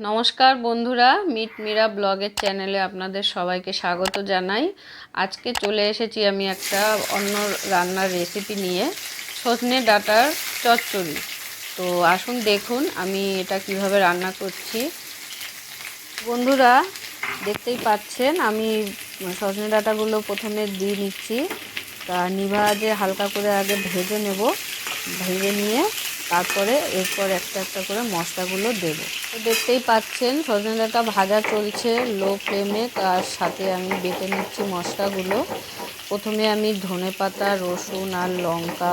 নমস্কার বন্ধুরা, মিট মিরা ব্লগের চ্যানেলে আপনাদের সবাইকে স্বাগত জানাই। আজকে চলে এসেছি আমি একটা অন্য রান্নার রেসিপি নিয়ে, সজনে ডাটার চচ্চড়ি। তো আসুন দেখুন আমি এটা কীভাবে রান্না করছি। বন্ধুরা, দেখতেই পাচ্ছেন আমি সজনে ডাটাগুলো প্রথমে দিয়ে নিচ্ছি। তা নিভাজে হালকা করে আগে ভেজে নেব। ভেজে নিয়ে তারপরে এরপর একটা একটা করে মশলাগুলো দেব। তো দেখতেই পাচ্ছেন সজনে ডাঁটা ভাজা চলছে লো ফ্লেমে, তার সাথে আমি বেটে নিচ্ছি মশলাগুলো। প্রথমে আমি ধনে পাতা, রসুন আর লঙ্কা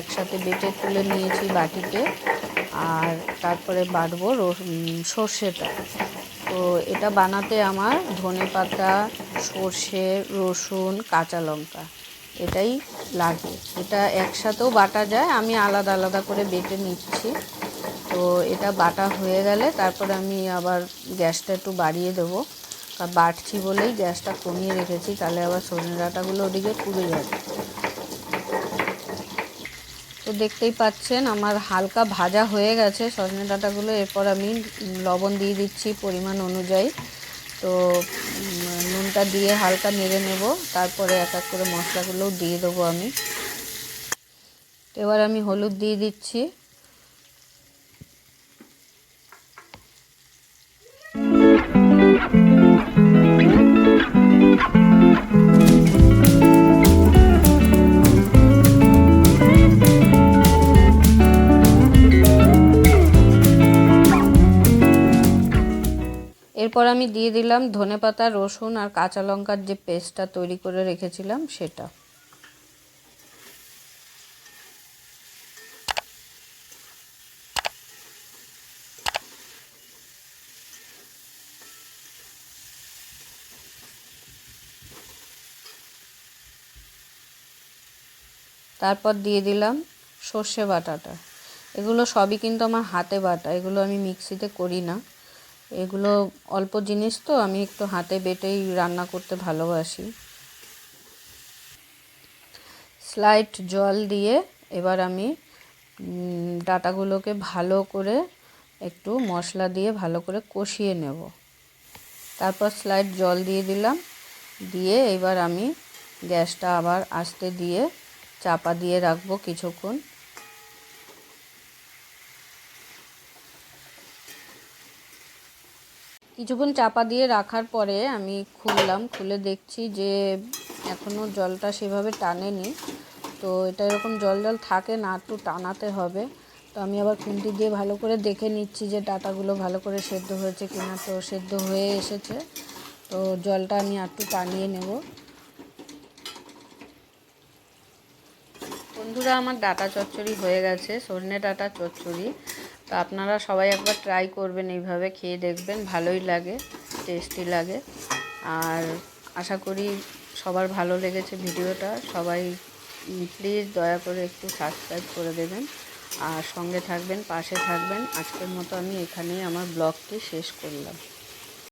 একসাথে বেটে তুলে নিয়েছি বাটিতে আর তারপরে বাটবো সর্ষেটা। তো এটা বানাতে আমার ধনে পাতা, সর্ষে, রসুন, কাঁচা লঙ্কা। এটাই লাগে। এটা একসাথেও বাটা যায়, আমি আলাদা আলাদা করে বেটে নিচ্ছি। তো এটা বাটা হয়ে গেলে তারপরে আমি আবার গ্যাসটা একটু বাড়িয়ে দেবো। বাটছি বলেই গ্যাসটা কমিয়ে রেখেছি, তাহলে আবার সজনে ডাঁটাগুলো ওদিকে পুড়ে যাবে। তো দেখতেই পাচ্ছেন, আমার হালকা ভাজা হয়ে গেছে সজনে ডাঁটাগুলো। এরপর আমি লবণ দিয়ে দিচ্ছি পরিমাণ অনুযায়ী। তো নুনটা দিয়ে হালকা নেড়ে নেব, তারপরে এক এক করে মশলাগুলোও দিয়ে দেবো আমি। এবার আমি হলুদ দিয়ে দিচ্ছি। এরপর আমি দিয়ে দিলাম ধনে পাতা, রসুন আর কাঁচা লঙ্কার যে পেস্টটা তৈরি করে রেখেছিলাম, সেটা। তারপর দিয়ে দিলাম সর্ষে বাটাটা। এগুলো সবই কিন্তু আমার হাতে বাটা, এগুলো আমি মিক্সিতে করি না। এগুলো অল্প জিনিস তো, আমি একটু হাতে বেটেই রান্না করতে ভালোবাসি। স্লাইট জল দিয়ে এবার আমি ডাটাগুলোকে ভালো করে একটু মশলা দিয়ে ভালো করে কষিয়ে নেব। তারপর স্লাইট জল দিয়ে দিলাম, দিয়ে এবার আমি গ্যাসটা আবার আস্তে দিয়ে চাপা দিয়ে রাখব কিছুক্ষণ। কিছুক্ষণ চাপা দিয়ে রাখার পরে আমি খুললাম, খুলে দেখছি যে এখনও জলটা সেভাবে টানেনি। তো এটা এরকম জল জল থাকে না, একটু টানাতে হবে। তো আমি আবার খুন্তি দিয়ে ভালো করে দেখে নিচ্ছি যে ডাটাগুলো ভালো করে সেদ্ধ হয়েছে কিনা। তো সেদ্ধ হয়ে এসেছে। তো জলটা আমি একটু টানিয়ে নেব। বন্ধুরা, আমার ডাটা চচ্চড়ি হয়ে গেছে সজনে ডাটা চচ্চড়ি। তো আপনারা সবাই একবার ট্রাই করবেন এইভাবে, খেয়ে দেখবেন, ভালোই লাগে টেস্টি লাগে। আর আশা করি সবার ভালো লেগেছে ভিডিওটা। সবাই প্লিজ দয়া করে একটু সাবস্ক্রাইব করে দেবেন। আর সঙ্গে থাকবেন, পাশে থাকবেন। আজকের মতো আমি এখানেই আমার ব্লগটি শেষ করলাম।